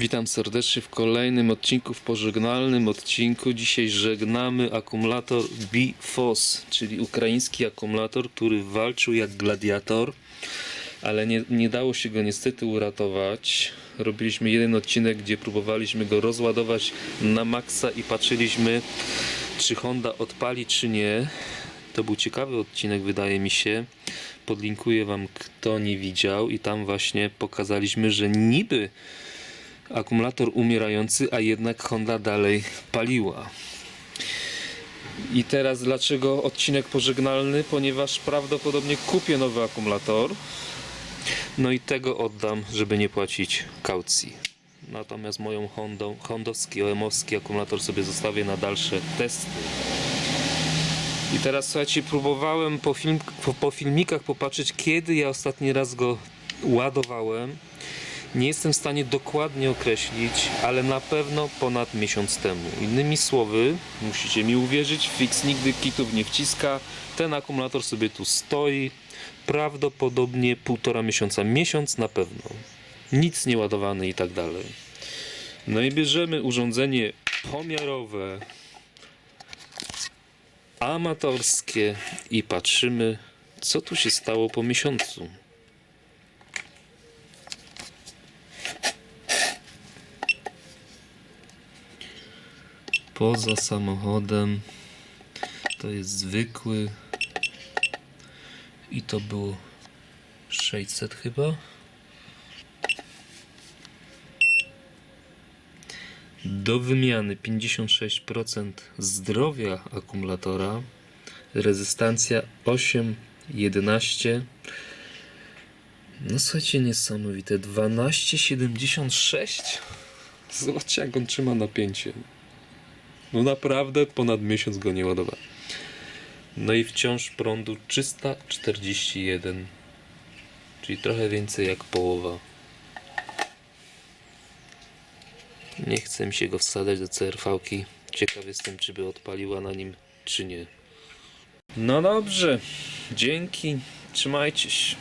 Witam serdecznie w kolejnym odcinku, w pożegnalnym odcinku. Dzisiaj żegnamy akumulator BFOS, czyli ukraiński akumulator, który walczył jak gladiator, ale nie, nie dało się go niestety uratować. Robiliśmy jeden odcinek, gdzie próbowaliśmy go rozładować na maksa i patrzyliśmy, czy Honda odpali, czy nie. To był ciekawy odcinek, wydaje mi się. Podlinkuję Wam, kto nie widział, i tam właśnie pokazaliśmy, że niby akumulator umierający, a jednak Honda dalej paliła. I teraz dlaczego odcinek pożegnalny? Ponieważ prawdopodobnie kupię nowy akumulator. No i tego oddam, żeby nie płacić kaucji. Natomiast moją Hondą, hondowski, OM-owski akumulator sobie zostawię na dalsze testy. I teraz słuchajcie, próbowałem po, film, po, po filmikach popatrzeć, kiedy ja ostatni raz go ładowałem. Nie jestem w stanie dokładnie określić, ale na pewno ponad miesiąc temu. Innymi słowy, musicie mi uwierzyć, Fix nigdy kitów nie wciska. Ten akumulator sobie tu stoi. Prawdopodobnie półtora miesiąca, miesiąc na pewno. Nic nie ładowany i tak dalej. No i bierzemy urządzenie pomiarowe, amatorskie i patrzymy, co tu się stało po miesiącu. Poza samochodem to jest zwykły i to było 600 chyba. Do wymiany 56% zdrowia akumulatora, rezystancja 8,11. No słuchajcie, niesamowite. 12,76. Zobaczcie jak on trzyma napięcie. No naprawdę ponad miesiąc go nie ładowałem. No i wciąż prądu 341, czyli trochę więcej jak połowa. Nie chce mi się go wsadzać do CRV-ki. Ciekaw jestem, czy by odpaliła na nim, czy nie. No dobrze, dzięki, trzymajcie się.